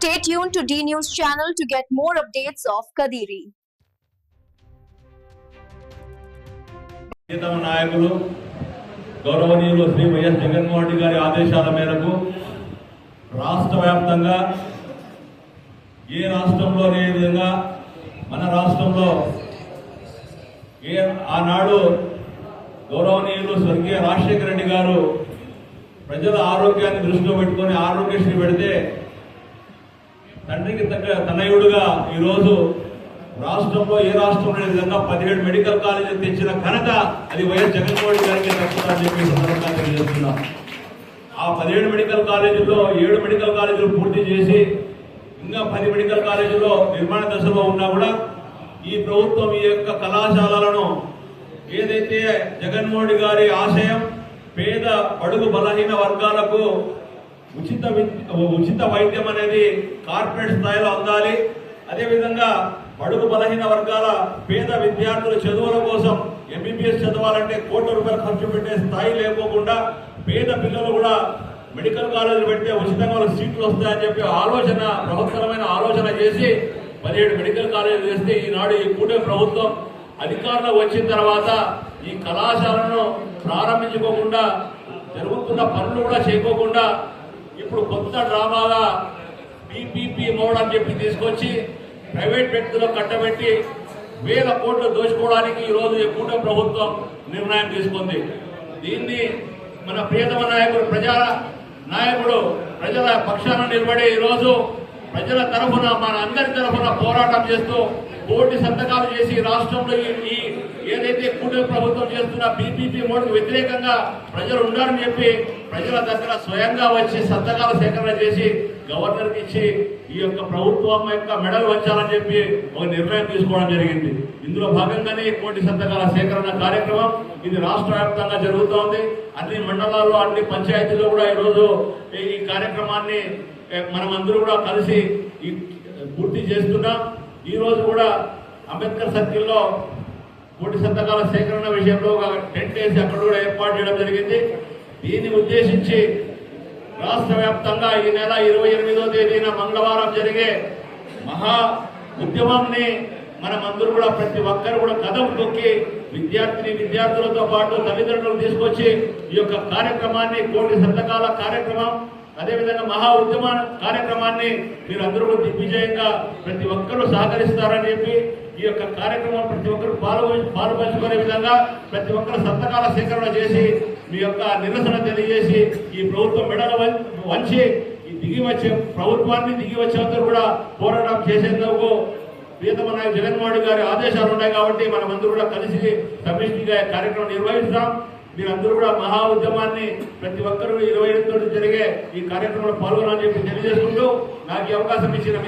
Stay tuned to D News channel to get more updates of Kadiri. నాయకులు గౌరవనీయులు Shri YS Jaganmohan Reddy గారి ఆదేశాల మేరకు రాష్ట్ర వ్యాప్తంగా ఏ రాష్ట్రంలో లేని విధంగా మన రాష్ట్రంలో ఏ ఆనాడు గౌరవనీయులు స్వర్గీయ రాజశేఖర రెడ్డి గారు ప్రజల ఆరోగ్యాన్ని దృష్టిలో పెట్టుకొని ఆరోగ్యశ్రీ పెడితే తండ్రికి తగ్గ తనయుడుగా ఈరోజు రాష్ట్రంలో ఏ రాష్ట్రం లేని విధంగా పదిహేడు మెడికల్ కాలేజీలు తెచ్చిన ఘనత అది వైఎస్ జగన్మోహన్ గారికి దక్కుతుందని చెప్పి ఈ సందర్భంగా ఆ పదిహేడు మెడికల్ కాలేజీల్లో ఏడు మెడికల్ కాలేజీలు పూర్తి చేసి ఇంకా పది మెడికల్ కాలేజీలో నిర్మాణ దశలో ఉన్నా కూడా ఈ ప్రభుత్వం ఈ యొక్క కళాశాలలను ఏదైతే జగన్మోహన్ గారి ఆశయం పేద పడుగు బలహీన వర్గాలకు ఉచిత ఉచిత వైద్యం అనేది కార్పొరేట్ స్థాయిలో అందాలి. అదేవిధంగా బడుగు బలహీన వర్గాల పేద విద్యార్థుల చదువుల కోసం ఎంబీబీఎస్ చదవాలంటే కోట్ల రూపాయలు ఖర్చు పెట్టే స్థాయి లేకోకుండా పేద పిల్లలు కూడా మెడికల్ కాలేజీలు పెడితే ఉచితంగా వాళ్ళకి సీట్లు వస్తాయని చెప్పి ఆలోచన బృహత్తరమైన ఆలోచన చేసి పదిహేడు మెడికల్ కాలేజీలు చేస్తే ఈనాడు ఈ కూటమి ప్రభుత్వం అధికారంలో వచ్చిన తర్వాత ఈ కళాశాలను ప్రారంభించుకోకుండా జరుగుతున్న పనులు కూడా చేయకోకుండా ఇప్పుడు కొత్త డ్రామాగా పీపీపీ మోడ్ అని చెప్పి తీసుకొచ్చి ప్రైవేట్ వ్యక్తులకు కట్టబెట్టి వేల కోట్లు దోచుకోవడానికి ఈరోజు ఎక్కువ ప్రభుత్వం నిర్ణయం తీసుకుంది. దీన్ని మన ప్రియతమ నాయకుడు ప్రజా నాయకుడు ప్రజల పక్షాన నిలబడే ఈరోజు ప్రజల తరఫున మన అందరి తరఫున పోరాటం చేస్తూ కోటి సంతకాలు చేసి రాష్ట్రంలో ఈ- ఏదైతే కూటమి ప్రభుత్వం చేస్తున్న బీపీపీ మోడీకి వ్యతిరేకంగా ప్రజలు ఉన్నారని చెప్పి ప్రజల దగ్గర స్వయంగా వచ్చి సంతకాల సేకరణ చేసి గవర్నర్కి ఇచ్చి ఈ యొక్క ప్రభుత్వం యొక్క మెడల్ వచ్చారని చెప్పి ఒక నిర్ణయం తీసుకోవడం జరిగింది. ఇందులో భాగంగానే కోటి సంతకాల సేకరణ కార్యక్రమం ఇది రాష్ట్ర వ్యాప్తంగా జరుగుతోంది. అన్ని మండలాల్లో అన్ని పంచాయతీల్లో కూడా ఈరోజు ఈ కార్యక్రమాన్ని మనమందరూ కూడా కలిసి ఈ పూర్తి చేస్తున్నాం. ఈరోజు కూడా అంబేద్కర్ సర్కిల్లో కోటి సంతకాల సేకరణ విషయంలో ఒక టెంట్ వేసి అక్కడ కూడా ఏర్పాటు చేయడం జరిగింది. దీన్ని ఉద్దేశించి రాష్ట్ర వ్యాప్తంగా ఈ నెల ఇరవై ఎనిమిదో తేదీన మంగళవారం జరిగే మహా ఉద్యమాన్ని మనమందరూ కూడా ప్రతి ఒక్కరు కూడా కథం తొక్కి విద్యార్థిని విద్యార్థులతో పాటు తల్లిదండ్రులు తీసుకొచ్చి ఈ యొక్క కార్యక్రమాన్ని కోటి సంతకాల కార్యక్రమం అదేవిధంగా మహా ఉద్యమ కార్యక్రమాన్ని మీరు అందరూ దిగ్విజయంగా ప్రతి ఒక్కరూ సహకరిస్తారని చెప్పి ఈ యొక్క కార్యక్రమం ప్రతి ఒక్కరు పాల్గొ పాల్పంచుకునే విధంగా ప్రతి ఒక్కరు సంతకాల సేకరణ చేసి మీ యొక్క నిరసన తెలియజేసి ఈ ప్రభుత్వం మెడల వంచి ఈ దిగి వచ్చే ప్రభుత్వాన్ని దిగి వచ్చేందుకు కూడా పోరాటం చేసేందుకు ప్రియతమ నాయకు జగన్మోహన్ గారి ఆదేశాలు ఉన్నాయి కాబట్టి మనమందరూ కూడా కలిసి సమిష్టిగా కార్యక్రమం నిర్వహిస్తాం. మీరందరూ కూడా మహా ఉద్యమాన్ని ప్రతి ఒక్కరూ ఇరవై ఎనిమిది జరిగే ఈ కార్యక్రమంలో పాల్గొనాలని చెప్పి తెలియజేసుకుంటూ నాకు ఈ అవకాశం ఇచ్చిన